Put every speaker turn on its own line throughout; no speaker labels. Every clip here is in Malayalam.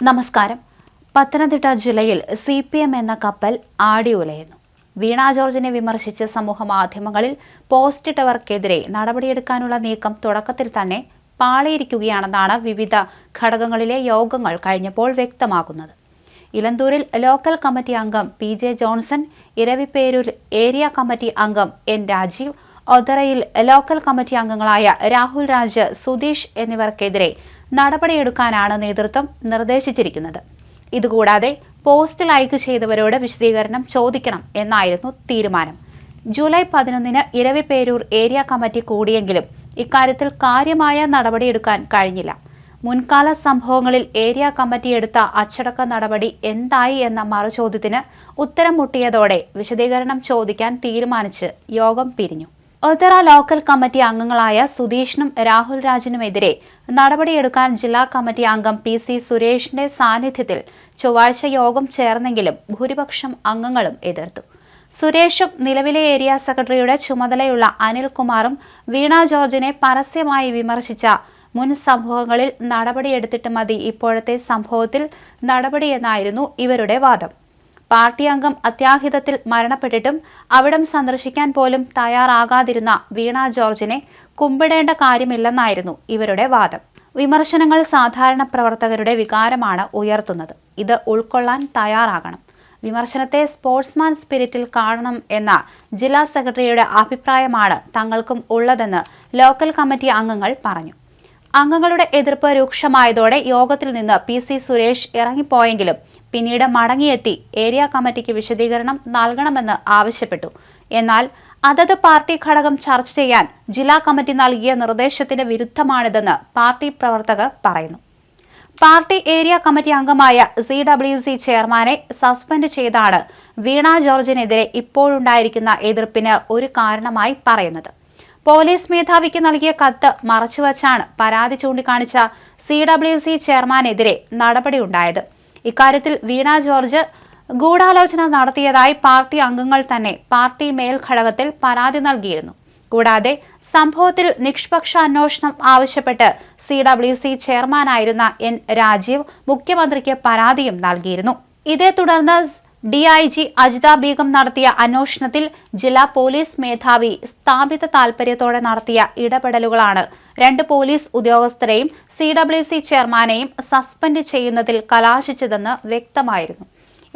നമസ്കാരം. പത്തനംതിട്ട ജില്ലയിൽ സി പി എം എന്ന കപ്പൽ ആടി ഉലയുന്നു. വീണ ജോർജിനെ വിമർശിച്ച് സമൂഹ മാധ്യമങ്ങളിൽ പോസ്റ്റിട്ടവർക്കെതിരെ നടപടിയെടുക്കാനുള്ള നീക്കം തുടക്കത്തിൽ തന്നെ പാളിയിരിക്കുകയാണെന്നാണ് വിവിധ ഘടകങ്ങളിലെ യോഗങ്ങൾ കഴിഞ്ഞപ്പോൾ വ്യക്തമാകുന്നത് ഇലന്തൂരിൽ ലോക്കൽ കമ്മിറ്റി അംഗം P J Johnson Eraviperoor area committee അംഗം എൻ രാജീവ് ഒതറയിൽ ലോക്കൽ കമ്മിറ്റി അംഗങ്ങളായ രാഹുൽ രാജ് സുധീഷ് എന്നിവർക്കെതിരെ നടപടിയെടുക്കാനാണ് നേതൃത്വം നിർദ്ദേശിച്ചിരിക്കുന്നത്. ഇതുകൂടാതെ പോസ്റ്റ് ലൈക്ക് ചെയ്തവരോട് വിശദീകരണം ചോദിക്കണം എന്നായിരുന്നു തീരുമാനം. ജൂലൈ പതിനൊന്നിന് ഇരവിപേരൂർ ഏരിയ കമ്മിറ്റി കൂടിയെങ്കിലും ഇക്കാര്യത്തിൽ കാര്യമായ നടപടിയെടുക്കാൻ കഴിഞ്ഞില്ല. മുൻകാല സംഭവങ്ങളിൽ ഏരിയ കമ്മിറ്റി എടുത്ത അച്ചടക്ക നടപടി എന്തായി എന്ന മറുചോദ്യത്തിന് ഉത്തരം മുട്ടിയതോടെ വിശദീകരണം ചോദിക്കാൻ തീരുമാനിച്ച് യോഗം പിരിഞ്ഞു. ഒതറ ലോക്കൽ കമ്മിറ്റി അംഗങ്ങളായ സുധീഷിനും രാഹുൽ രാജിനുമെതിരെ നടപടിയെടുക്കാൻ ജില്ലാ കമ്മിറ്റി അംഗം പി സി സുരേഷിന്റെ സാന്നിധ്യത്തിൽ ചൊവ്വാഴ്ച യോഗം ചേർന്നെങ്കിലും ഭൂരിപക്ഷം അംഗങ്ങളും എതിർത്തു. സുരേഷും നിലവിലെ ഏരിയ സെക്രട്ടറിയുടെ ചുമതലയുള്ള അനിൽകുമാറും വീണ ജോർജിനെ പരസ്യമായി വിമർശിച്ച മുൻ സംഭവങ്ങളിൽ നടപടിയെടുത്തിട്ട് മതി ഇപ്പോഴത്തെ സംഭവത്തിൽ നടപടിയെന്നായിരുന്നു ഇവരുടെ വാദം. പാർട്ടി അംഗം അത്യാഹിതത്തിൽ മരണപ്പെട്ടിട്ടും അവിടം സന്ദർശിക്കാൻ പോലും തയ്യാറാകാതിരുന്ന വീണ ജോർജിനെ കുമ്പിടേണ്ട കാര്യമില്ലെന്നായിരുന്നു ഇവരുടെ വാദം. വിമർശനങ്ങൾ സാധാരണ പ്രവർത്തകരുടെ വികാരമാണ് ഉയർത്തുന്നത്. ഇത് ഉൾക്കൊള്ളാൻ തയ്യാറാകണം. വിമർശനത്തെ സ്പോർട്സ്മാൻ സ്പിരിറ്റിൽ കാണണം എന്ന ജില്ലാ സെക്രട്ടറിയുടെ അഭിപ്രായമാണ് തങ്ങൾക്കും ഉള്ളതെന്ന് ലോക്കൽ കമ്മിറ്റി അംഗങ്ങൾ പറഞ്ഞു. അംഗങ്ങളുടെ എതിർപ്പ് രൂക്ഷമായതോടെ യോഗത്തിൽ നിന്ന് പി സി സുരേഷ് ഇറങ്ങിപ്പോയെങ്കിലും പിന്നീട് മടങ്ങിയെത്തി ഏരിയ കമ്മിറ്റിക്ക് വിശദീകരണം നൽകണമെന്ന് ആവശ്യപ്പെട്ടു. എന്നാൽ അതത് പാർട്ടി ഘടകം ചർച്ച ചെയ്യാൻ ജില്ലാ കമ്മിറ്റി നൽകിയ നിർദ്ദേശത്തിന് വിരുദ്ധമാണിതെന്ന് പാർട്ടി പ്രവർത്തകർ പറയുന്നു. പാർട്ടി ഏരിയ കമ്മിറ്റി അംഗമായ സി ഡബ്ല്യു സി ചെയർമാനെ സസ്പെൻഡ് ചെയ്താണ് വീണ ജോർജിനെതിരെ ഇപ്പോഴുണ്ടായിരിക്കുന്ന എതിർപ്പിന് ഒരു കാരണമായി പറയുന്നത്. പോലീസ് മേധാവിക്ക് നൽകിയ കത്ത് മറച്ചുവച്ചാണ് പരാതി ചൂണ്ടിക്കാണിച്ച സി ഡബ്ല്യു സി ചെയർമാനെതിരെ നടപടിയുണ്ടായത്. ഇക്കാര്യത്തിൽ വീണ ജോർജ് ഗൂഢാലോചന നടത്തിയതായി പാർട്ടി അംഗങ്ങൾ തന്നെ പാർട്ടി മേൽഘടകത്തിൽ പരാതി നൽകിയിരുന്നു. കൂടാതെ സംഭവത്തിൽ നിഷ്പക്ഷ അന്വേഷണം ആവശ്യപ്പെട്ട് സി ഡബ്ല്യു സി ചെയർമാനായിരുന്ന എൻ രാജീവ് മുഖ്യമന്ത്രിക്ക് പരാതിയും നൽകിയിരുന്നു. ഇതേ തുടർന്ന് D I G Ajitha Beegum നടത്തിയ അന്വേഷണത്തിൽ ജില്ലാ പോലീസ് മേധാവി സ്ഥാപിത താൽപര്യത്തോടെ നടത്തിയ ഇടപെടലുകളാണ്. രണ്ട് പോലീസ് ഉദ്യോഗസ്ഥരെയും സി ഡബ്ല്യു സി ചെയർമാനെയും സസ്പെൻഡ് ചെയ്യുന്നതിൽ കലാശിച്ചതെന്ന് വ്യക്തമായിരുന്നു.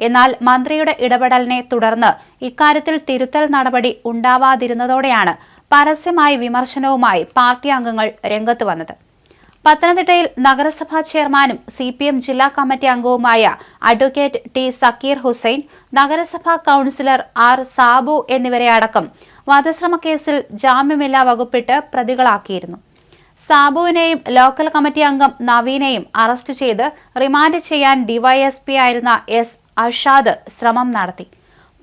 എന്നാൽ മന്ത്രിയുടെ ഇടപെടലിനെ തുടർന്ന് ഇക്കാര്യത്തിൽ തിരുത്തൽ നടപടി ഉണ്ടാവാതിരുന്നതോടെയാണ് പരസ്യമായ വിമർശനവുമായി പാർട്ടി അംഗങ്ങൾ രംഗത്ത് വന്നത്. പത്തനംതിട്ടയിൽ നഗരസഭാ ചെയർമാനും സി പി എം ജില്ലാ കമ്മിറ്റി അംഗവുമായ അഡ്വക്കേറ്റ് ടി സക്കീർ ഹുസൈൻ നഗരസഭാ കൌൺസിലർ ആർ സാബു എന്നിവരെ അടക്കം വധശ്രമ കേസിൽ ജാമ്യമില്ലാ വകുപ്പിട്ട് പ്രതികളാക്കിയിരുന്നു. സാബുവിനെയും ലോക്കൽ കമ്മിറ്റി അംഗം നവീനെയും അറസ്റ്റ് ചെയ്ത് റിമാൻഡ് ചെയ്യാൻ ഡിവൈഎസ്പി ആയിരുന്ന എസ് അഷാദ് ശ്രമം നടത്തി.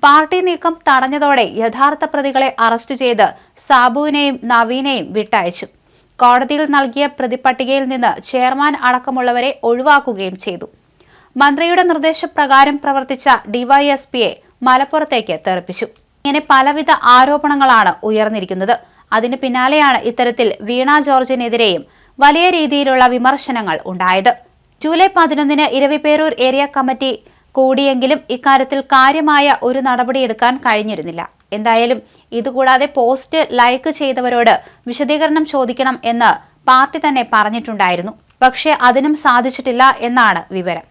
പാർട്ടി നീക്കം തടഞ്ഞതോടെ യഥാർത്ഥ പ്രതികളെ അറസ്റ്റ് ചെയ്ത് സാബുവിനെയും നവീനെയും വിട്ടയച്ചു. കോടതിയിൽ നൽകിയ പ്രതിപട്ടികയിൽ നിന്ന് ചെയർമാൻ അടക്കമുള്ളവരെ ഒഴിവാക്കുകയും ചെയ്തു. മന്ത്രിയുടെ നിർദ്ദേശപ്രകാരം പ്രവർത്തിച്ച ഡിവൈഎസ്പിയെ മലപ്പുറത്തേക്ക് തെറിപ്പിച്ചു. ഇങ്ങനെ പലവിധ ആരോപണങ്ങളാണ് ഉയർന്നിരിക്കുന്നത്. അതിന് പിന്നാലെയാണ് ഇത്തരത്തിൽ വീണ ജോർജിനെതിരെയും വലിയ രീതിയിലുള്ള വിമർശനങ്ങൾ ഉണ്ടായത്. ജൂലൈ പതിനൊന്നിന് ഇരവിപേരൂർ ഏരിയ കമ്മിറ്റി കൂടിയെങ്കിലും ഇക്കാര്യത്തിൽ കാര്യമായ ഒരു നടപടിയെടുക്കാൻ കഴിഞ്ഞിരുന്നില്ല. എന്തായാലും ഇതുകൂടാതെ പോസ്റ്റ് ലൈക്ക് ചെയ്തവരോട് വിശദീകരണം ചോദിക്കണം എന്ന് പാർട്ടി തന്നെ പറഞ്ഞിട്ടുണ്ടായിരുന്നു. പക്ഷേ അതിനും സാധിച്ചിട്ടില്ല എന്നാണ് വിവരം.